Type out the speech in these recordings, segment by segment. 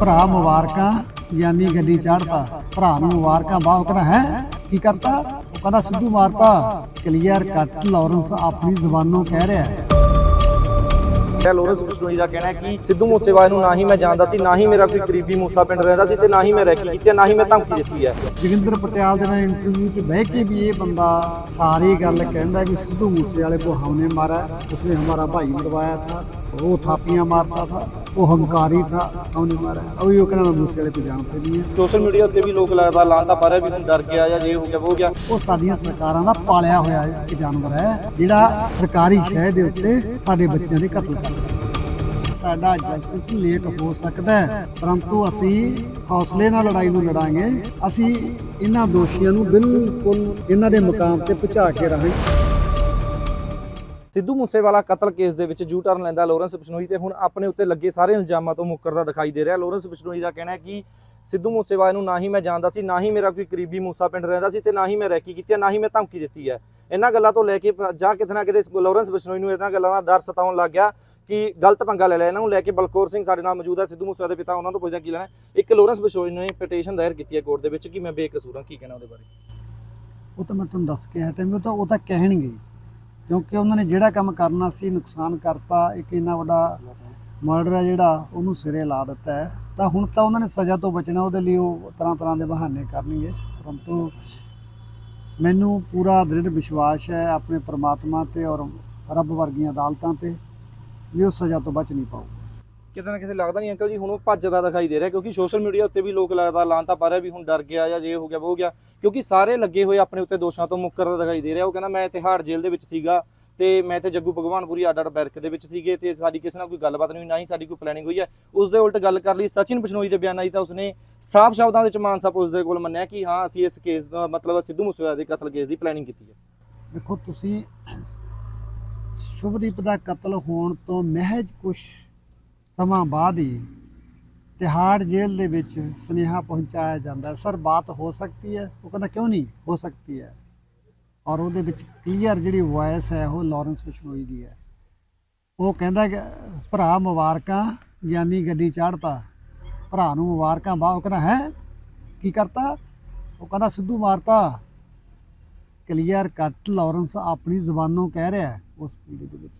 ਭਰਾ ਮੁਬਾਰਕਾਂ ਯਾਨੀ ਗੱਡੀ ਚਾੜਤਾ। ਭਰਾ ਨੂੰ ਮੁਬਾਰਕਾਂ ਬਾਹ ਕਹਣਾ ਹੈ? ਕੀ ਕਰਤਾ? ਉਹ ਕਹਿੰਦਾ ਸਿੱਧੂ ਮਾਰਤਾ। Clear cut. ਲਾਰੈਂਸ ਆਪਣੀ ਜ਼ੁਬਾਨੋਂ ਕਹਿ ਰਿਹਾ ਹੈ। ਹੈ ਲੋਰੈਂਸ ਬਿਸ਼ਨੋਈ ਦਾ ਕਹਿਣਾ ਕਿ ਸਿੱਧੂ ਮੂਸੇਵਾਲੇ ਨੂੰ ਨਾ ਹੀ ਮੈਂ ਜਾਣਦਾ ਸੀ ਨਾ ਹੀ ਮੇਰਾ ਕੋਈ ਕਰੀਬੀ ਮੂਸਾ ਪਿੰਡ ਰਹਿੰਦਾ ਸੀ ਤੇ ਨਾ ਹੀ ਮੈਂ ਰੈਕੀ ਕੀਤੀ ਨਾ ਹੀ ਮੈਂ ਧਮਕੀ ਦਿੱਤੀ ਹੈ। ਜਗਿੰਦਰ ਪਟਿਆਲ ਦੇ ਨਾਲ ਇੰਟਰਵਿਊ 'ਚ ਬਹਿ ਕੇ ਵੀ ਇਹ ਬੰਦਾ ਸਾਰੀ ਗੱਲ ਕਹਿੰਦਾ ਵੀ ਸਿੱਧੂ ਮੂਸੇਵਾਲੇ ਕੋ ਹਮਨੇ ਮਾਰਾ ਉਸਨੇ ਹਮਾਰਾ ਭਾਈ ਮਰਵਾਇਆ ਥਾ ਉਹ ਥਾਪੀਆਂ ਮਾਰਦਾ ਥਾ। ਉਹ ਹੰਕਾਰੀ ਥਾ ਉਹਨੇ ਮਾਰਿਆ। ਅਭੀ ਉਹ ਕਹਿੰਦਾ ਮੂਸੇ ਵਾਲੇ ਕੋ ਜਾਣਦੇ ਨਹੀਂ ਸੋਸ਼ਲ ਮੀਡੀਆ ਉੱਤੇ ਵੀ ਲੋਕ ਲਗਾਤਾਰ ਲਾਂਦਾ ਪਾ ਰਹੇ ਵੀ ਹੁਣ ਡਰ ਗਿਆ ਜਾਂ ਜੇ ਹੋ ਗਿਆ ਉਹ ਗਿਆ। ਉਹ ਸਾਡੀਆਂ ਸਰਕਾਰਾਂ ਦਾ ਪਾਲਿਆ ਹੋਇਆ ਇੱਕ ਜਾਨਵਰ ਹੈ ਜਿਹੜਾ ਸਰਕਾਰੀ ਸ਼ਹਿਰ ਦੇ ਉੱਤੇ ਸਾਡੇ ਬੱਚਿਆਂ ਦੇ ਕਤਲ ਕਰਦਾ ਸਾਡਾ ਜਸਟਿਸ ਲੇਟ ਹੋ ਸਕਦਾ ਹੈ ਪਰੰਤੂ ਅਸੀਂ ਹੌਸਲੇ ਨਾਲ ਲੜਾਈ ਨੂੰ ਲੜਾਂਗੇ। ਅਸੀਂ ਇਹਨਾਂ ਦੋਸ਼ੀਆਂ ਨੂੰ ਬਿਲਕੁਲ ਇਹਨਾਂ ਦੇ ਮੁਕਾਮ ਤੇ ਪਹੁੰਚਾ ਕੇ ਰਹਾਂਗੇ। ਸਿੱਧੂ ਮੂਸੇਵਾਲਾ ਕਤਲ ਕੇਸ ਦੇ ਵਿੱਚ ਜੂ ਟਰਨ ਲੈਂਦਾ ਲੋਰੈਂਸ ਬਿਸ਼ਨੋਈ ਤੇ ਹੁਣ ਆਪਣੇ ਉੱਤੇ ਲੱਗੇ ਸਾਰੇ ਇਲਜ਼ਾਮਾਂ ਤੋਂ ਮੁੱਕਰਦਾ ਦਿਖਾਈ ਦੇ ਰਿਹਾ। ਲੋਰੈਂਸ ਬਿਸ਼ਨੋਈ ਦਾ ਕਹਿਣਾ ਹੈ ਕਿ ਸਿੱਧੂ ਮੂਸੇਵਾਲੇ ਨੂੰ ਨਾ ਹੀ ਮੈਂ ਜਾਣਦਾ ਸੀ, ਨਾ ਹੀ ਮੇਰਾ ਕੋਈ ਕਰੀਬੀ ਮੂਸਾ ਪਿੰਡ ਰਹਿੰਦਾ ਸੀ ਤੇ ਨਾ ਹੀ ਮੈਂ ਰੈਕੀ ਕੀਤੀ ਹੈ, ਨਾ ਹੀ ਮੈਂ ਧਮਕੀ ਦਿੱਤੀ ਹੈ। ਇਹਨਾਂ ਗੱਲਾਂ ਤੋਂ ਲੈ ਕੇ ਜਾਂ ਕਿਤੇ ਨਾ ਕਿਤੇ ਲੋਰੈਂਸ ਬਿਸ਼ਨੋਈ ਨੂੰ ਇਹਨਾਂ ਗੱਲਾਂ ਦਾ ਡਰ ਸਤਾਉਣ ਲੱਗ ਗਿਆ ਕਿ ਗਲਤ ਪੰਗਾ ਲੈ ਲਿਆ ਇਹਨਾਂ ਨੂੰ। ਲੈ ਕੇ ਬਲਕੌਰ ਸਿੰਘ ਸਾਡੇ ਨਾਲ ਮੌਜੂਦ ਹੈ, ਸਿੱਧੂ ਮੂਸੇਵਾਲੇ ਦੇ ਪਿਤਾ, ਉਹਨਾਂ ਤੋਂ ਪੁੱਛਦਾ ਕੀ ਲੈਣਾ ਇੱਕ ਲੋਰੈਂਸ ਬਿਸ਼ਨੋਈ ਨੇ ਪਟੀਸ਼ਨ ਦਾਇਰ ਕੀਤੀ ਹੈ ਕੋਰਟ ਦੇ ਵਿੱਚ ਕਿ ਮੈਂ ਬੇਕਸੂਰ ਹਾਂ, ਕੀ ਕਹਿਣਾ ਉਹਦੇ ਬਾਰੇ? ਉਹ ਤਾਂ ਮੈਂ ਤੁਹਾਨੂੰ ਦੱਸ ਕੇ ਹਟਿਆ ਵੀ ਉਹ ਤਾਂ ਉਹ ਤਾਂ ਕਹਿਣਗੇ। ਕਿਉਂਕਿ ਉਹਨਾਂ ਨੇ ਜਿਹੜਾ ਕੰਮ ਕਰਨਾ ਸੀ ਨੁਕਸਾਨ ਕਰਤਾ, ਇੱਕ ਇੰਨਾ ਵੱਡਾ ਮਰਡਰ ਹੈ ਜਿਹੜਾ, ਉਹਨੂੰ ਸਿਰੇ ਲਾ ਦਿੱਤਾ ਹੈ। ਤਾਂ ਹੁਣ ਤਾਂ ਉਹਨਾਂ ਨੇ ਸਜ਼ਾ ਤੋਂ ਬਚਣਾ, ਉਹਦੇ ਲਈ ਉਹ ਤਰ੍ਹਾਂ ਤਰ੍ਹਾਂ ਦੇ ਬਹਾਨੇ ਕਰਨਗੇ ਪਰੰਤੂ ਮੈਨੂੰ ਪੂਰਾ ਦ੍ਰਿੜ ਵਿਸ਼ਵਾਸ ਹੈ ਆਪਣੇ ਪ੍ਰਮਾਤਮਾ ਤੇ ਔਰ ਰੱਬ ਵਰਗੀਆਂ ਅਦਾਲਤਾਂ ਤੇ ਵੀ ਉਹ ਸਜ਼ਾ ਤੋਂ ਬਚ ਨਹੀਂ ਪਾਊ ਕਿਤੇ ਨਾ ਕਿਤੇ ਲੱਗਦਾ ਨਹੀਂ ਅੰਕਲ ਜੀ, ਹੁਣ ਉਹ ਭੱਜਦਾ ਦਿਖਾਈ ਦੇ ਰਿਹਾ, ਕਿਉਂਕਿ ਸੋਸ਼ਲ ਮੀਡੀਆ ਉੱਤੇ ਵੀ ਲੋਕ ਲਗਾਤਾਰ ਲਾਂਤਾ ਪਾ ਰਹੇ ਵੀ ਹੁਣ ਡਰ ਗਿਆ ਜਾਂ ਜੇ ਹੋ ਗਿਆ ਉਹ ਹੋ ਗਿਆ। ਕਿਉਂਕਿ ਸਾਰੇ ਲੱਗੇ ਹੋਏ ਆਪਣੇ ਉੱਤੇ ਦੋਸ਼ਾਂ ਤੋਂ ਮੁੱਕਰਦਾ ਦਿਖਾਈ ਦੇ ਰਿਹਾ। ਉਹ ਕਹਿੰਦਾ, ਮੈਂ ਤਿਹਾੜ ਜੇਲ੍ਹ ਦੇ ਵਿੱਚ ਸੀਗਾ ਤੇ ਮੈਂ ਤੇ ਜੱਗੂ ਭਗਵਾਨਪੁਰੀ ਅੱਡ ਅੱਡ ਬੈਰਕ ਦੇ ਵਿੱਚ ਸੀਗੇ ਤੇ ਸਾਡੀ ਕਿਸੇ ਨਾਲ ਕੋਈ ਗੱਲਬਾਤ ਨਹੀਂ ਹੋਈ, ਨਾ ਹੀ ਸਾਡੀ ਕੋਈ ਪਲੈਨਿੰਗ ਹੋਈ ਹੈ। ਉਸ ਦੇ ਉਲਟ ਗੱਲ ਕਰ ਲਈ, ਸਚਿਨ ਬਿਸ਼ਨੋਈ ਦੇ ਬਿਆਨਾਂ ਦੀ ਤਾਂ ਉਸਨੇ ਸਾਫ਼ ਸ਼ਬਦਾਂ ਵਿੱਚ ਮਾਨਸਾ ਪੁਲਿਸ ਦੇ ਕੋਲ ਮੰਨਿਆ ਕਿ ਹਾਂ, ਅਸੀਂ ਇਸ ਕੇਸ ਦਾ ਮਤਲਬ ਸਿੱਧੂ ਮੂਸੇਵਾਲੇ ਦੇ ਕਤਲ ਕੇਸ ਦੀ ਪਲੈਨਿੰਗ ਕੀਤੀ ਹੈ। ਦੇਖੋ, ਤੁਸੀਂ ਸ਼ੁਭਦੀਪ ਦਾ ਕਤਲ ਹੋਣ ਤੋਂ ਮਹਿਜ ਕੁਝ ਸਮਾਂ ਬਾਅਦ ਹੀ ਤਿਹਾੜ ਜੇਲ੍ਹ ਦੇ ਵਿੱਚ ਸੁਨੇਹਾ ਪਹੁੰਚਾਇਆ ਜਾਂਦਾ ਸਰ, ਬਾਤ ਹੋ ਸਕਦੀ ਹੈ? ਉਹ ਕਹਿੰਦਾ, ਕਿਉਂ ਨਹੀਂ? ਹੋ ਸਕਦੀ ਹੈ। ਔਰ ਉਹਦੇ ਵਿੱਚ ਕਲੀਅਰ ਜਿਹੜੀ ਵੌਇਸ ਹੈ, ਉਹ ਲਾਰੈਂਸ ਬਿਸ਼ਨੋਈ ਦੀ ਹੈ। ਉਹ ਕਹਿੰਦਾ ਕਿ, ਭਰਾ ਮੁਬਾਰਕਾਂ ਯਾਨੀ ਗੱਡੀ ਚਾੜਤਾ। ਭਰਾ ਨੂੰ ਮੁਬਾਰਕਾਂ ਬਾਹ ਉਹ ਕਹਿੰਦਾ, ਹੈ? ਕੀ ਕਰਤਾ? ਉਹ ਕਹਿੰਦਾ, ਸਿੱਧੂ ਮਾਰਤਾ। ਕਲੀਅਰ ਕੱਟ, ਲਾਰੈਂਸ ਆਪਣੀ ਜ਼ੁਬਾਨੋਂ ਕਹਿ ਰਿਹਾ ਉਸ ਵੀਡੀਓ ਦੇ ਵਿੱਚ।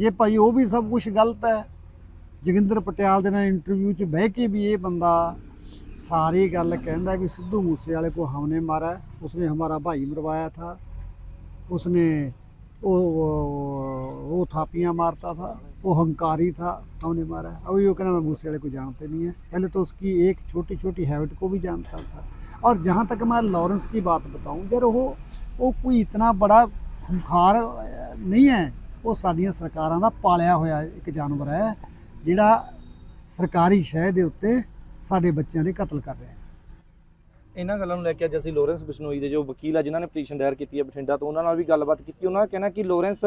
ਇਹ ਭਾਈ ਉਹ ਵੀ ਸਭ ਕੁਝ ਗਲਤ ਹੈ ਜੋਗਿੰਦਰ ਪਟਿਆਲ ਦੇ ਨਾਲ ਇੰਟਰਵਿਊ 'ਚ ਬਹਿ ਕੇ ਵੀ ਇਹ ਬੰਦਾ ਸਾਰੀ ਗੱਲ ਕਹਿੰਦਾ ਵੀ ਸਿੱਧੂ ਮੂਸੇ ਵਾਲੇ को हमने मारा है, उसने हमारा भाई मरवाया था उसने वो वो, वो थापियां मारता था वो हंकारी था हमने मारा है। अब ये कहना मैं मूसे वाले को जानते नहीं है पहले तो उसकी एक छोटी छोटी हैबिट को भी जानता था और जहाँ तक मैं लॉरेंस की बात बताऊँ यार वो वो कोई इतना बड़ा खुंखार अ, नहीं है ਉਹ ਸਾਡੀਆਂ ਸਰਕਾਰਾਂ ਦਾ ਪਾਲਿਆ ਹੋਇਆ ਇੱਕ ਜਾਨਵਰ ਹੈ ਜਿਹੜਾ ਸਰਕਾਰੀ ਸ਼ਹਿ ਦੇ ਉੱਤੇ ਸਾਡੇ ਬੱਚਿਆਂ ਦੇ ਕਤਲ ਕਰ ਰਿਹਾ ਹੈ ਇਹਨਾਂ ਗੱਲਾਂ ਨੂੰ ਲੈ ਕੇ ਅੱਜ ਅਸੀਂ ਲੋਰੈਂਸ ਬਿਸ਼ਨੋਈ ਦੇ ਜੋ ਵਕੀਲ ਆ ਜਿਨ੍ਹਾਂ ਨੇ ਪਟੀਸ਼ਨ ਦਾਇਰ ਕੀਤੀ ਹੈ ਬਠਿੰਡਾ ਤੋਂ ਉਹਨਾਂ ਨਾਲ ਵੀ ਗੱਲਬਾਤ ਕੀਤੀ। ਉਹਨਾਂ ਦਾ ਕਹਿਣਾ ਕਿ ਲੋਰੈਂਸ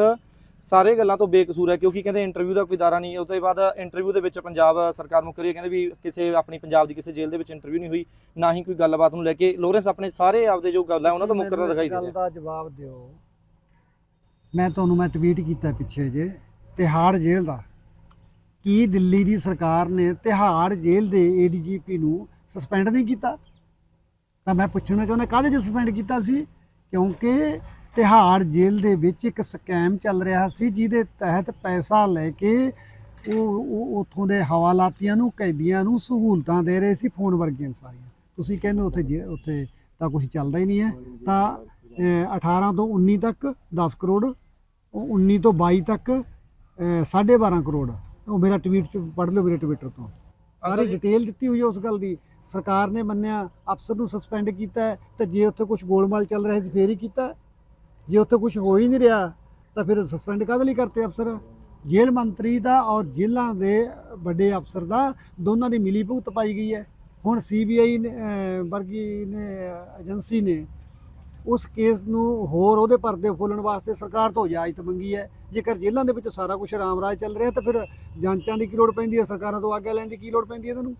ਸਾਰੇ ਗੱਲਾਂ ਤੋਂ ਬੇਕਸੂਰ ਹੈ ਕਿਉਂਕਿ ਕਹਿੰਦੇ ਇੰਟਰਵਿਊ ਦਾ ਕੋਈ ਦਾਰਾ ਨਹੀਂ ਹੈ। ਉਸ ਤੋਂ ਬਾਅਦ ਇੰਟਰਵਿਊ ਦੇ ਵਿੱਚ ਪੰਜਾਬ ਸਰਕਾਰ ਨੂੰ ਕਰੀਏ ਕਹਿੰਦੇ ਵੀ ਕਿਸੇ ਆਪਣੀ ਪੰਜਾਬ ਦੀ ਕਿਸੇ ਜੇਲ੍ਹ ਦੇ ਵਿੱਚ ਇੰਟਰਵਿਊ ਨਹੀਂ ਹੋਈ ਨਾ ਹੀ ਕੋਈ ਗੱਲਬਾਤ ਨੂੰ ਲੈ ਕੇ ਲੋਰੈਂਸ ਆਪਣੇ ਸਾਰੇ ਆਪਦੇ ਜੋ ਗੱਲ ਹੈ ਉਹਨਾਂ ਤੋਂ ਮੁੱਕਰਦਾ ਦਿਖਾਈ ਇੱਕ ਦੇ ਗੱਲ ਰਿਹਾ ਦਾ ਜਵਾਬ ਦਿਓ। ਮੈਂ ਤੁਹਾਨੂੰ ਮੈਂ ਟਵੀਟ ਕੀਤਾ ਪਿੱਛੇ ਜੇ ਤਿਹਾੜ ਜੇਲ੍ਹ ਦਾ। ਕੀ ਦਿੱਲੀ ਦੀ ਸਰਕਾਰ ਨੇ ਤਿਹਾੜ ਜੇਲ੍ਹ ਦੇ ਏਡੀਜੀਪੀ ਨੂੰ ਸਸਪੈਂਡ ਨਹੀਂ ਕੀਤਾ? ਤਾਂ ਮੈਂ ਪੁੱਛਣਾ ਚਾਹੁੰਦਾ ਕਾਹਦੇ 'ਚ ਸਸਪੈਂਡ ਕੀਤਾ ਸੀ? ਕਿਉਂਕਿ ਤਿਹਾੜ ਜੇਲ੍ਹ ਦੇ ਵਿੱਚ ਇੱਕ ਸਕੈਮ ਚੱਲ ਰਿਹਾ ਸੀ ਜਿਹਦੇ ਤਹਿਤ ਪੈਸਾ ਲੈ ਕੇ ਉਹ ਉਹ ਉੱਥੋਂ ਦੇ ਹਵਾਲਾਤੀਆਂ ਨੂੰ ਕੈਦੀਆਂ ਨੂੰ ਸਹੂਲਤਾਂ ਦੇ ਰਹੇ ਸੀ ਫੋਨ ਵਰਗੀਆਂ ਸਾਰੀਆਂ। ਤੁਸੀਂ ਕਹਿੰਦੇ ਹੋ ਉੱਥੇ ਜੇ- ਉੱਥੇ ਤਾਂ ਕੁਝ ਚੱਲਦਾ ਹੀ ਨਹੀਂ ਹੈ। ਤਾਂ ਅਹ, 18 ਤੋਂ 19 ਤੱਕ 10 ਕਰੋੜ ਉਹ 19 ਤੋਂ 22 ਤੱਕ ਅਹ, ਸਾਢੇ 12 ਕਰੋੜ। ਉਹ ਮੇਰਾ ਟਵੀਟ ਚ ਪੜ੍ਹ ਲਓ ਮੇਰੇ ਟਵਿੱਟਰ ਤੋਂ। ਸਾਰੀ ਡਿਟੇਲ ਦਿੱਤੀ ਹੋਈ ਹੈ ਉਸ ਗੱਲ ਦੀ। ਸਰਕਾਰ ਨੇ ਮੰਨਿਆ ਅਫਸਰ ਨੂੰ ਸਸਪੈਂਡ ਕੀਤਾ ਤੇ ਜੇ ਉੱਥੇ ਕੁਝ ਗੋਲਮਾਲ ਚੱਲ ਰਿਹਾ ਸੀ ਫੇਰ ਹੀ ਕੀਤਾ ਜੇ ਉੱਥੇ ਕੁਝ ਹੋ ਹੀ ਨਹੀਂ ਰਿਹਾ ਤਾਂ ਫਿਰ ਸਸਪੈਂਡ ਕਾਹਦੇ ਲਈ ਕਰਤੇ ਅਫਸਰ? ਜੇਲ੍ਹ ਮੰਤਰੀ ਦਾ ਔਰ ਜੇਲ੍ਹਾਂ ਦੇ ਵੱਡੇ ਅਫਸਰ ਦਾ ਦੋਨਾਂ ਦੀ ਮਿਲੀ ਭੁਗਤ ਪਾਈ ਗਈ ਹੈ। ਹੁਣ ਸੀਬੀਆਈ ਵਰਗੀ ਨੇ ਏਜੰਸੀ ਨੇ ਉਸ ਕੇਸ ਨੂੰ ਹੋਰ ਉਹਦੇ ਪਰਦੇ ਫੋਲਣ ਵਾਸਤੇ ਸਰਕਾਰ ਤੋਂ ਇਜਾਜ਼ਤ ਮੰਗੀ ਹੈ। ਜੇਕਰ ਜੇਲ੍ਹਾਂ ਦੇ ਵਿੱਚ ਸਾਰਾ ਕੁਝ ਆਰਾਮ ਰਾਜ ਚੱਲ ਰਿਹਾ ਤਾਂ ਫਿਰ ਜਾਂਚਾਂ ਦੀ ਕੀ ਲੋੜ ਪੈਂਦੀ ਹੈ? ਸਰਕਾਰਾਂ ਤੋਂ ਆਗਿਆ ਲੈਣ ਦੀ ਕੀ ਲੋੜ ਪੈਂਦੀ ਹੈ ਤੁਹਾਨੂੰ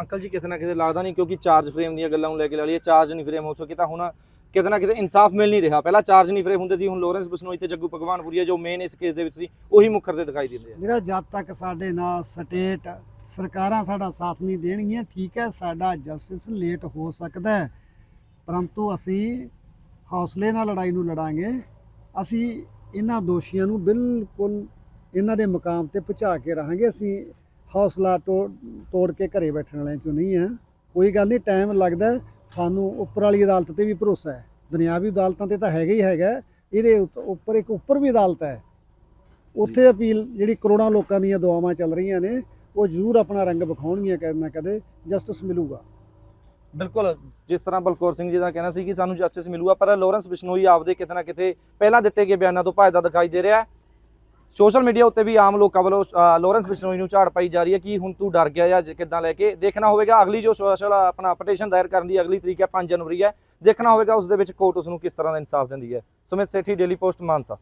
ਅੰਕਲ ਜੀ ਕਿਸੇ ਨਾ ਕਿਸੇ ਲੱਗਦਾ ਨਹੀਂ ਕਿਉਂਕਿ ਚਾਰਜ ਫਰੇਮ ਦੀਆਂ ਗੱਲਾਂ ਨੂੰ ਲੈ ਕੇ ਲਾ ਲਈਏ ਚਾਰਜ ਨਹੀਂ ਫਰੇਮ ਹੋ ਸਕੇ ਤਾਂ ਹੁਣ ਕਿਤੇ ਨਾ ਕਿਤੇ ਇਨਸਾਫ ਮਿਲ ਨਹੀਂ ਰਿਹਾ। ਪਹਿਲਾਂ ਚਾਰਜ ਨਹੀਂ ਫਰੇਮ ਹੁੰਦੇ ਸੀ ਹੁਣ ਲੋਰੈਂਸ ਬਿਸ਼ਨੋਈ ਤੇ ਜੱਗੂ ਭਗਵਾਨਪੁਰੀਆ ਜੋ ਮੇਨ ਇਸ ਕੇਸ ਦੇ ਵਿੱਚ ਸੀ ਉਹੀ ਮੁੱਕਰਦੇ ਦਿਖਾਈ ਦਿੰਦੇ ਆ। ਮੇਰਾ ਜਦ ਤੱਕ ਸਾਡੇ ਨਾਲ ਸਟੇਟ ਸਰਕਾਰਾਂ ਸਾਡਾ ਸਾਥ ਨਹੀਂ ਦੇਣਗੀਆਂ ਠੀਕ ਹੈ ਸਾਡਾ ਜਸਟਿਸ ਲੇਟ ਹੋ ਸਕਦਾ ਹੈ। ਪਰੰਤੂ ਅਸੀਂ ਹੌਸਲੇ ਨਾਲ ਲੜਾਈ ਨੂੰ ਲੜਾਂਗੇ। ਅਸੀਂ ਇਹਨਾਂ ਦੋਸ਼ੀਆਂ ਨੂੰ ਬਿਲਕੁਲ ਇਹਨਾਂ ਦੇ ਮੁਕਾਮ ਤੇ ਪਹੁੰਚਾ ਕੇ ਰਹਾਂਗੇ। ਅਸੀਂ ਹੌਸਲਾ ਤੋੜ ਤੋੜ ਕੇ ਘਰੇ ਬੈਠਣ ਵਾਲਿਆਂ ਚੋਂ ਨਹੀਂ ਆ ਕੋਈ ਗੱਲ ਨਹੀਂ, ਟਾਈਮ ਲੱਗਦਾ ਸਾਨੂੰ ਉੱਪਰ ਵਾਲੀ ਅਦਾਲਤ ਤੇ ਵੀ ਭਰੋਸਾ ਹੈ। ਦੁਨਿਆਵੀ ਅਦਾਲਤਾਂ ਤੇ ਤਾਂ ਹੈਗਾ ਹੀ ਹੈਗਾ। ਇਹਦੇ ਉੱਤ- ਉੱਪਰ ਇੱਕ ਉੱਪਰ ਵੀ ਅਦਾਲਤ ਹੈ। ਉੱਥੇ ਅਪੀਲ ਜਿਹੜੀ ਕਰੋੜਾਂ ਲੋਕਾਂ ਦੀਆਂ ਦੁਆਵਾਂ ਚੱਲ ਰਹੀਆਂ ਨੇ, ਉਹ ਜ਼ਰੂਰ ਆਪਣਾ ਰੰਗ ਵਿਖਾਉਣਗੀਆਂ ਕਦੇ ਨਾ ਕਦੇ। ਜਸਟਿਸ ਮਿਲੂਗਾ। ਬਿਲਕੁਲ ਜਿਸ ਤਰ੍ਹਾਂ ਬਲਕੌਰ ਸਿੰਘ ਜੀ ਦਾ ਕਹਿਣਾ ਸੀ ਕਿ ਸਾਨੂੰ ਜਸਟਿਸ ਮਿਲੂਗਾ ਪਰ ਲਾਰੈਂਸ ਬਿਸ਼ਨੋਈ ਆਪਦੇ ਕਿਤੇ ਨਾ ਕਿਤੇ ਪਹਿਲਾਂ ਦਿੱਤੇ ਗਏ ਬਿਆਨਾਂ ਤੋਂ ਭੱਜਦਾ ਦਿਖਾਈ ਦੇ ਰਿਹਾ ਹੈ। ਸੋਸ਼ਲ ਮੀਡੀਆ ਉੱਤੇ ਵੀ ਆਮ ਲੋਕਾਂ ਵੱਲੋਂ ਅ, ਲਾਰੈਂਸ ਬਿਸ਼ਨੋਈ ਨੂੰ ਝਾੜ ਪਾਈ ਜਾ ਰਹੀ ਹੈ ਕਿ ਹੁਣ ਤੂੰ ਡਰ ਗਿਆ ਜਾਂ ਕਿੱਦਾਂ ਲੈ ਕੇ ਦੇਖਣਾ ਹੋਵੇਗਾ। ਅਗਲੀ ਜੋ ਸੋਸ਼ਲ ਆਪਣਾ ਪਟੀਸ਼ਨ ਦਾਇਰ ਕਰਨ ਦੀ ਅਗਲੀ ਤਰੀਕ ਹੈ 5 ਜਨਵਰੀ ਹੈ। ਦੇਖਣਾ ਹੋਵੇਗਾ ਉਸ ਦੇ ਵਿੱਚ ਕੋਰਟ ਉਸ ਨੂੰ ਕਿਸ ਤਰ੍ਹਾਂ ਦਾ ਇਨਸਾਫ ਦਿੰਦੀ ਹੈ। Sumit Sethi daily post Mansa.